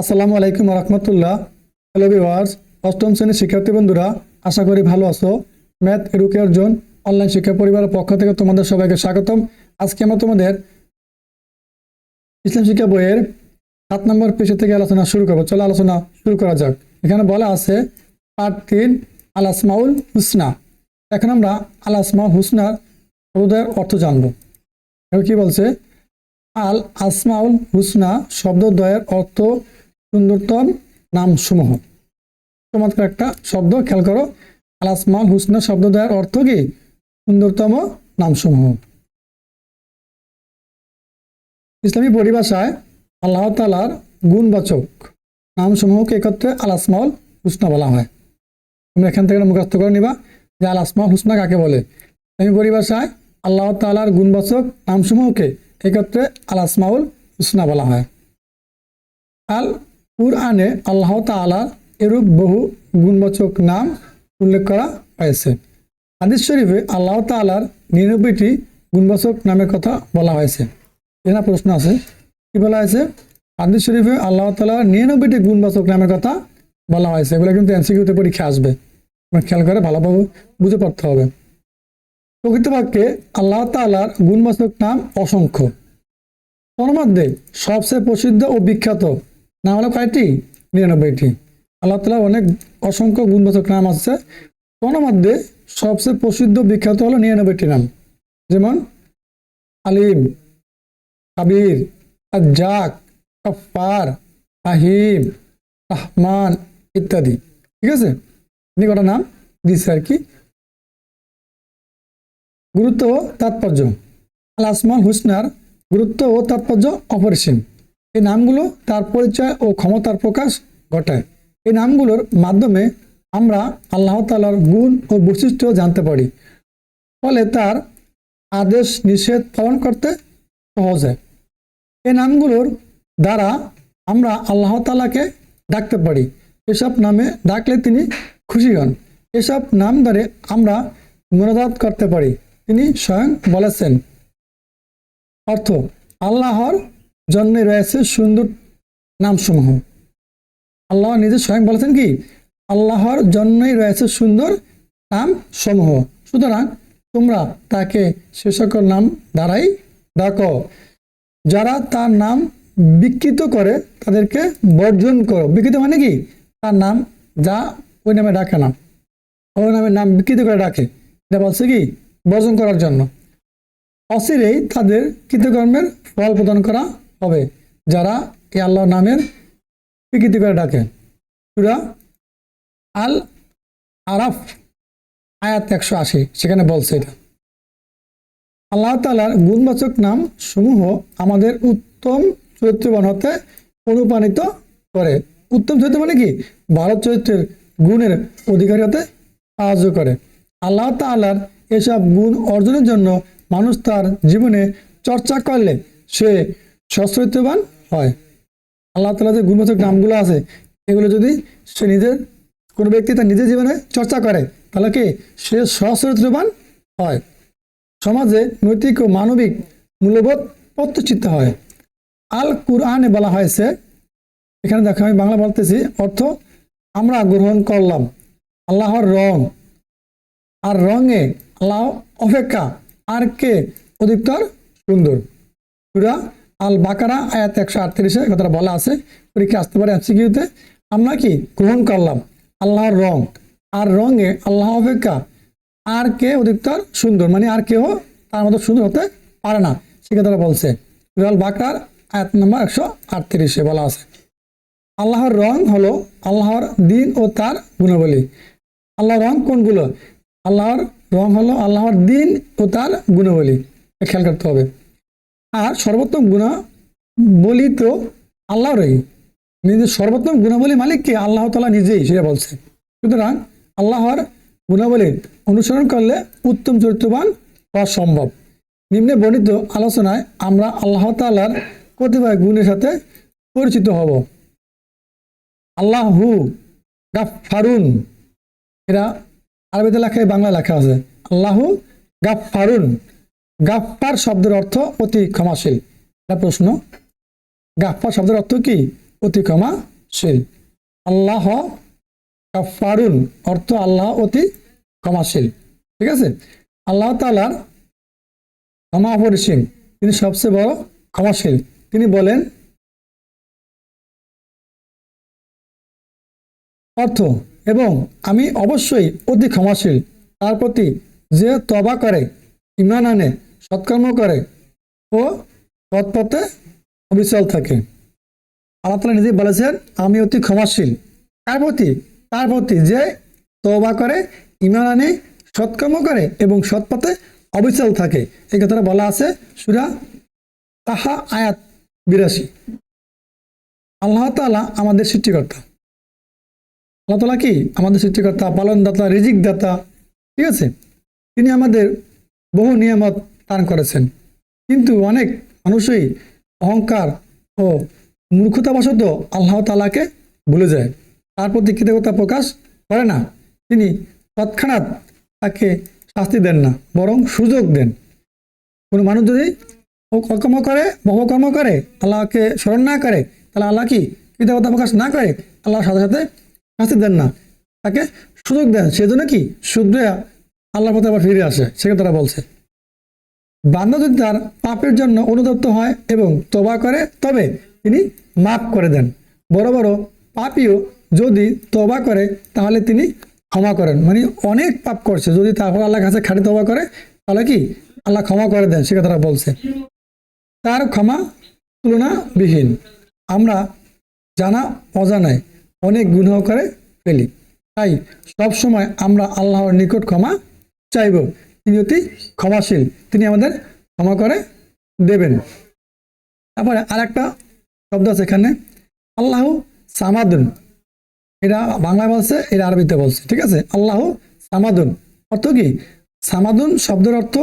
আসসালামু আলাইকুম রহমতুল্লাহ। Hello viewers অষ্টম শ্রেণির শিক্ষার্থী বন্ধুরা, আশা করি ভালো আছো। ম্যাথ এডুকেয়ার জোন অনলাইন শিক্ষা পরিবারের পক্ষ থেকে তোমাদের সবাইকে স্বাগতম। আজকে আমরা তোমাদের ইসলাম শিক্ষা বইয়ের সাত নম্বর পেশে থেকে আলোচনা শুরু করব। চলো আলোচনা শুরু করা যাক। এখানে বলা আছে পার্ট তিন আল আসমাউল হুসনা। এখন আমরা আল আসমাউল হুসনার শব্দের অর্থ জানব। এখন কি বলছে? আল আসমাউল হুসনা শব্দদ্বয়ের অর্থ সুন্দরতম নামসমূহ। চমৎকার একটা শব্দ, খেয়াল করো। আল আসমাউল শব্দ শব্দদ্বয়ের অর্থ কি? সুন্দরতম নামসমূহ। ইসলামী পরিভাষায় আল্লাহ তালার গুণবাচক নামসমূহকে একত্রে আল আসমাউল হুসনা বলা হয়। তোমরা এখান থেকে মুখস্থ করে নিবা যে আল আসমাউল হুসনা কাকে বলে। ইসলামী পরিভাষায় আল্লাহ তালার গুণবাচক নামসমূহকে একত্রে আল আসমাউল হুসনা বলা হয়। আল কুরআনে আল্লাহ তাআলা এরূপ বহু গুণবাচক নাম উল্লেখ করা হয়েছে। হাদিস শরীফে আল্লাহ তাআলার নিরানব্বইটি গুণবাচক নামের কথা বলা হয়েছে। এখানে প্রশ্ন আছে, কি বলা হয়েছে? হাদিস শরীফে আল্লাহ তাআলার নিরানব্বইটি গুণবাচক নামের কথা বলা হয়েছে। এগুলো কিন্তু এনসিকিউতে পরীক্ষা আসবে। খেয়াল করে ভালোভাবে বুঝে পড়তে হবে। প্রকৃত বাক্যে আল্লাহ তাআলার গুণবাচক নাম অসংখ্য। তার মধ্যে সবচেয়ে প্রসিদ্ধ ও বিখ্যাত নাম হলো কয়টি? নিরানব্বইটি। আল্লাহ তালা অনেক অসংখ্য গুণবাচক নাম আছে। মধ্যে সবচেয়ে প্রসিদ্ধ বিখ্যাত হলো নিরানব্বইটি নাম। যেমন আলিম আবির আজাক কফার আহিম আহমান ইত্যাদি। ঠিক আছে? এনে কটা নাম দিচ্ছে আর কি। গুরুত্ব ও তাৎপর্য। আল আসমান হুসনার গুরুত্ব ও তাৎপর্য অপরিসীম। এই নামগুলো তার পরিচয় ও ক্ষমতার প্রকাশ ঘটায় এই নামগুলোর মাধ্যমে আমরা আল্লাহ তালার গুণ ও বৈশিষ্ট্য জানতে পারি। ফলে তার আদেশ নিষেধ পালন করতে সহজ হয়। এই নামগুলোর দ্বারা আমরা আল্লাহ তালাকে ডাকতে পারি। এসব নামে ডাকলে তিনি খুশি হন। এসব নাম ধরে আমরা মনোজাত করতে পারি। তিনি স্বয়ং বলেছেন। অর্থ, আল্লাহর জন্য রয়েছে সুন্দর নামসমূহ। আল্লাহ নিজে স্বয়ং বলেছেন কি? আল্লাহর জন্যই রয়েছে সুন্দর নাম সমূহ সুতরাং তোমরা তাকে সে সকল নাম দ্বারাই ডাকো। যারা তার নাম বিকৃত করে তাদেরকে বর্জন করো। বিকৃত মানে কি? তার নাম যা ওই নামে ডাকে না। ওই নামের নাম বিকৃত করে ডাকে। এটা বলছে কি? বর্জন করার জন্য। অচিরেই তাদের কৃতকর্মের ফল প্রদান করা হবে। যারা এই আল্লাহ নামের বিকৃতি করে ডাকে। সুরা আল আরাফ আয়াত একশো আশি, সেখানে বলছে এটা। আল্লাহ তালার গুণবাচক নাম সমূহ আমাদের উত্তম চরিত্রবান হতে অনুপ্রাণিত করে। উত্তম চরিত্র মানে কি? ভারত চরিত্রের গুণের অধিকারী হতে সাহায্য করে। আল্লাহ তালার এসব গুণ অর্জনের জন্য মানুষ তার জীবনে চর্চা করলে সে সচরিত্রবান হয়। আল্লাহ তালা যে গুণবাচক নামগুলো আছে, এগুলো যদি সে নিজের কোনো ব্যক্তি তার নিজের জীবনে চর্চা করে, তাহলে কি সে সচরিত্রবান হয়? সমাজে নৈতিক ও মানবিক মূল্যবোধ প্রতিষ্ঠিত হয়। আল কুরআনে বলা হয়েছে, এখানে দেখো আমি বাংলা বলতেছি, অর্থ আমরা গ্রহণ করলাম, আল্লাহর রং। আর রঙে আল্লাহ অপেক্ষা আর কে অধিকতর সুন্দর? সুরা আল বাকারা আয়াত একশো আটত্রিশে কথাটা বলা আছে। পরীক্ষা আসতে পারে এমসিকিউতে। আমরা কি গ্রহণ করলাম? আল্লাহর রং। আর রঙে আল্লাহ অপেক্ষা। আর কে অধিকতর সুন্দর? মানে আর কেউ তার মতো সুন্দর হতে পারে না। সে কথাটা বলছে। সুরা আল বাকার আয়াত নম্বর একশো আটত্রিশে বলা আছে। আল্লাহর রং হলো আল্লাহর দিন ও তার গুণাবলী। আল্লাহর রং কোনগুলো? আল্লাহর রং হলো আল্লাহর দিন ও তার গুণাবলী। খেয়াল করতে হবে। আর সর্বোত্তম গুণা বলি তো আল্লাহরই নিজের সর্বোত্তম গুণাবলী মালিককে আল্লাহ তালা নিজেই, সেটা বলছে। সুতরাং আল্লাহর গুণাবলী অনুসরণ করলে উত্তম চরিত্রবান হওয়া সম্ভব। নিম্নে বর্ণিত আলোচনায় আমরা আল্লাহ তালার কতিপয় গুণের সাথে পরিচিত হব। আল্লাহু গাফারুন এরা আরবিতে লেখায় বাংলা লেখা আছে। আল্লাহু গাফারুন গাফার শব্দের অর্থ অতি ক্ষমাশীল। এটা প্রশ্ন। গাফার শব্দের অর্থ কি? অতি ক্ষমাশীল। আল্লাহ কাফারুন অর্থ আল্লাহ অতি ক্ষমাশীল। ঠিক আছে? আল্লাহ তালার ক্ষমা অপরিসীম তিনি সবচেয়ে বড় ক্ষমাশীল। তিনি বলেন, অর্থ, এবং আমি অবশ্যই অতি ক্ষমাশীল। তার প্রতি যে তবা করে ইমান আনে সৎকর্ম করে ও সৎপথে অবিচল থাকে। আল্লাহ তালা নিজেই বলেছেন, আমি অতি ক্ষমাশীল। কার প্রতি, তার প্রতি যে তবা করে, ইমান আনে সৎকর্ম করে এবং সৎপথে অবিচল থাকে। এই কথাটা বলা আছে সুরা তাহা আয়াত বিরাশি। আল্লাহ তাআলা আমাদের সৃষ্টিকর্তা। আল্লাহ তালা কি? আমাদের সৃষ্টিকর্তা, পালনদাতা রিজিক দাতা ঠিক আছে? তিনি আমাদের বহু নিয়ামত দান করেছেন। কিন্তু অনেক মানুষই অহংকার ও মূর্খতাবশত আল্লাহ তালাকে ভুলে যায়। তার প্রতি কৃতজ্ঞতা প্রকাশ করে না। তিনি তৎক্ষণাৎ তাকে শাস্তি দেন না, বরং সুযোগ দেন। কোনো মানুষ যদি অকর্ম করে মহকর্ম করে, আল্লাহকে স্মরণ না করে, তাহলে আল্লাহ কি কৃতজ্ঞতা প্রকাশ না করে, আল্লাহর সাথে সাথে শাস্তি দেন না? তাকে সুযোগ দেন। সেজন্য কি শুদ্ধ আল্লাহর পথে আবার ফিরে আসে সেটা তারা বলছে। বান্দা যদি তার পাপের জন্য অনুতপ্ত হয় এবং তবা করে, তবে তিনি মাফ করে দেন। বড় বড় পাপিও যদি তবা করে, তাহলে তিনি ক্ষমা করেন। মানে অনেক পাপ করছে। যদি তারপর আল্লাহ কাছে খাটি তবা করে, তাহলে কি? আল্লাহ ক্ষমা করে দেন, সে কথাটা বলছে। তার ক্ষমা তুলনাবিহীন। আমরা জানা অজানায় অনেক গুণ করে ফেলি। তাই সব সময় আমরা আল্লাহর নিকট ক্ষমা চাইব। তিনি অতি ক্ষমাশীল। তিনি আমাদের ক্ষমা করে দেবেন। তারপরে আর একটা শব্দ আছে এখানে। আল্লাহ সামাদুন। এটা বাংলায় বলছে, এটা আরবিতে বলছে, ঠিক আছে? আল্লাহ সামাদুন। অর্থ কি? সামাদুন শব্দের অর্থ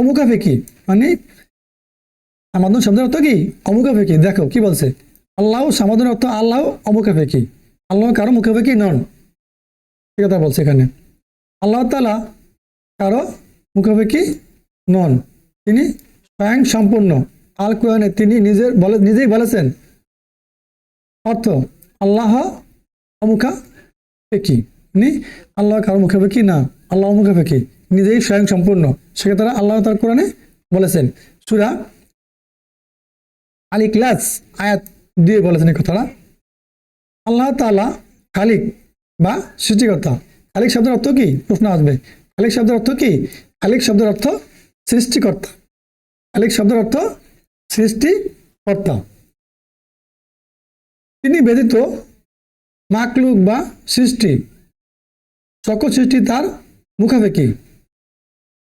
অমুখাফেকি মানে সামাদুন শব্দের অর্থ কি? অমুখাফেকি দেখো, কি বলছে? আল্লাহ সামাদুন অর্থ আল্লাহ অমুখাফেকি আল্লাহ কারও মুখাফেকি নন। সে কথা বলছে এখানে। আল্লাহ তালা কারও মুখাফেকি নন। তিনি স্বয়ং সম্পূর্ণ। আল কোরআনে তিনি নিজের বলে, নিজেই বলেছেন। অর্থ, আল্লাহ অমুখাপেক্ষী। তিনি আল্লাহ কারও মুখাপেক্ষী না, আল্লাহ মুখাপেক্ষী নিজেই স্বয়ং সম্পূর্ণ। সেক্ষেত্রে তারা আল্লাহ তার কোরআনে বলেছেন, সুরা আলী ক্লাস আয়াত দিয়ে বলেছেন এই কথাটা। আল্লাহ তাআলা খালিক বা সৃষ্টিকর্তা। খালিক শব্দের অর্থ কি? প্রশ্ন আসবে। খালিক শব্দের অর্থ কি? খালিক শব্দের অর্থ সৃষ্টিকর্তা। খালিক শব্দের অর্থ সৃষ্টিকর্তা। তিনি ব্যতীত মাকলুক বা সৃষ্টি সকল সৃষ্টি তার মুখাপেক্ষি।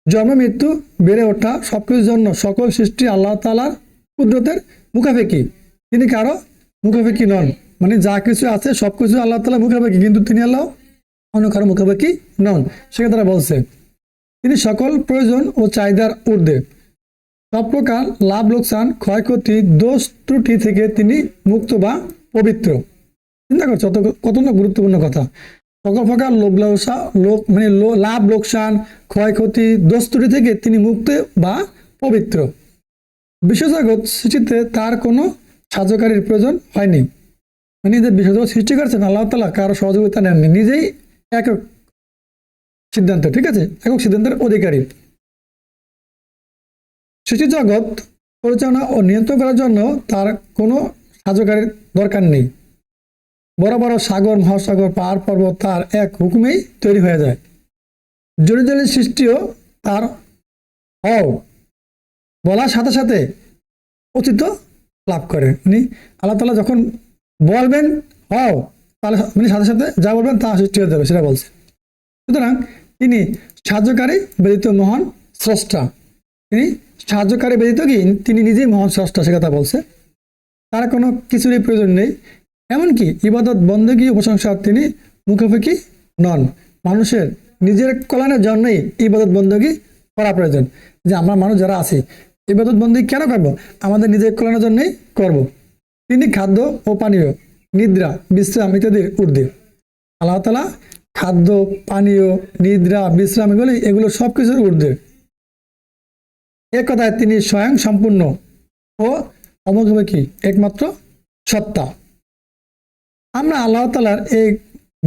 জন্ম মৃত্যু, বেড়ে ওঠা সবকিছুর জন্য সকল সৃষ্টি আল্লাহ তালার কুদরতের মুখাপেক্ষি। তিনি কারও মুখাপেক্ষি নন মানে যা কিছু আছে সব কিছু আল্লাহ তালা মুখাপেক্ষি, কিন্তু তিনি আল্লাহ অন্য কারও মুখাপেক্ষি নন। সেটা তারা বলছে তিনি সকল প্রয়োজন ও চাহিদার ঊর্ধ্বে। সব প্রকার লাভ, লোকসান, ক্ষয়ক্ষতি, দোষ ত্রুটি থেকে তিনি মুক্ত বা পবিত্র। চিন্তা করছ কত না গুরুত্বপূর্ণ কথা। সকল প্রকার লোভ, লালসা লোক মানে লাভ, লোকসান, ক্ষয়ক্ষতি, দোষ ত্রুটি থেকে তিনি মুক্ত বা পবিত্র। বিশ্বজগৎ সৃষ্টিতে তার কোনো সাহায্যকারীর প্রয়োজন হয়নি। মানে যে বিশ্বজগৎ সৃষ্টি করেছেন, আল্লাহ তালা কারও সহযোগিতা নেননি, নিজেই একক সিদ্ধান্ত, ঠিক আছে? একক সিদ্ধান্তের অধিকারী। সৃষ্টি জগৎ পরিচালনা ও নিয়ন্ত্রণ করার জন্য তার কোনো সাহায্যকারীর দরকার নেই। বড় বড় সাগর, মহাসাগর, পাহাড় পর্বত তার এক হুকুমেই তৈরি হয়ে যায়। জলি জলি সৃষ্টিও তার হও বলার সাথে সাথে অতীত লাভ করে। মানে আল্লাহ তালা যখন বলবেন, হও তাহলে মানে সাথে সাথে যা বলবেন তা সৃষ্টি হয়ে যাবে, সেটা বলছে। সুতরাং তিনি সাহায্যকারী ব্যতীত মহান স্রষ্টা। তিনি সাহায্যকারী ব্যতীত কি? তিনি নিজেই মহান স্রষ্টা, সে কথা বলছে। তার কোনো কিছুরই প্রয়োজন নেই। এমনকি ইবাদত বন্দেগী প্রশংসার তিনি মুখোমুখি নন। মানুষের নিজের কল্যাণের জন্যই ইবাদত বন্দেগী করা প্রয়োজন। যে আমরা মানুষ যারা আছি, ইবাদত বন্দি কেন করব? আমাদের নিজের কল্যাণের জন্যই করব। তিনি খাদ্য ও পানীয়, নিদ্রা, বিশ্রাম ইত্যাদির ঊর্ধ্বে। আল্লাহ তালা খাদ্য, পানীয়, নিদ্রা, বিশ্রাম এগুলো এগুলো সব কিছুর ঊর্ধ্বে। এক কথায় তিনি স্বয়ং সম্পূর্ণ ও অমুখাপেক্ষী একমাত্র সত্তা। আমরা আল্লাহ তালার এই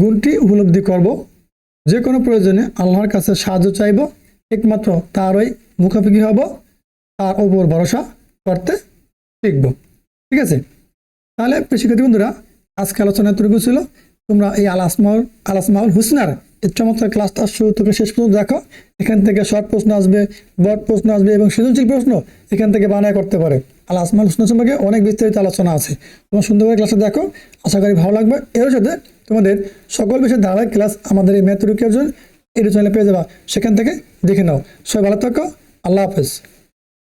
গুণটি উপলব্ধি করব। যে কোনো প্রয়োজনে আল্লাহর কাছে সাহায্য চাইব, একমাত্র তারই মুখাপেক্ষি হব, তার ওপর ভরসা করতে শিখব। ঠিক আছে? তাহলে শিক্ষার্থী বন্ধুরা, আজকে আলোচনা এতটুকু ছিল। তোমরা এই আল আসমাউল আল আসমাউল হুসনার এই চমৎকার ক্লাসটা শুরু থেকে শেষ পর্যন্ত দেখো। এখান থেকে শর্ট প্রশ্ন আসবে বড় প্রশ্ন আসবে এবং সৃজনশীল প্রশ্ন এখান থেকে বানায় করতে পারে। আল আসমাউল হুসনা সম্পর্কে অনেক বিস্তারিত আলোচনা আছে। তোমরা সুন্দরভাবে ক্লাসটা দেখো। আশা করি ভালো লাগবে। এর সাথে তোমাদের সকল বিষয়ে ধারাবাহিক ক্লাস আমাদের এই ম্যাথ রুকিয়ার জন্য এই চ্যানেলে পেয়ে যাবা। সেখান থেকে দেখে নাও। সবাই ভালো থাকো। আল্লাহ হাফেজ।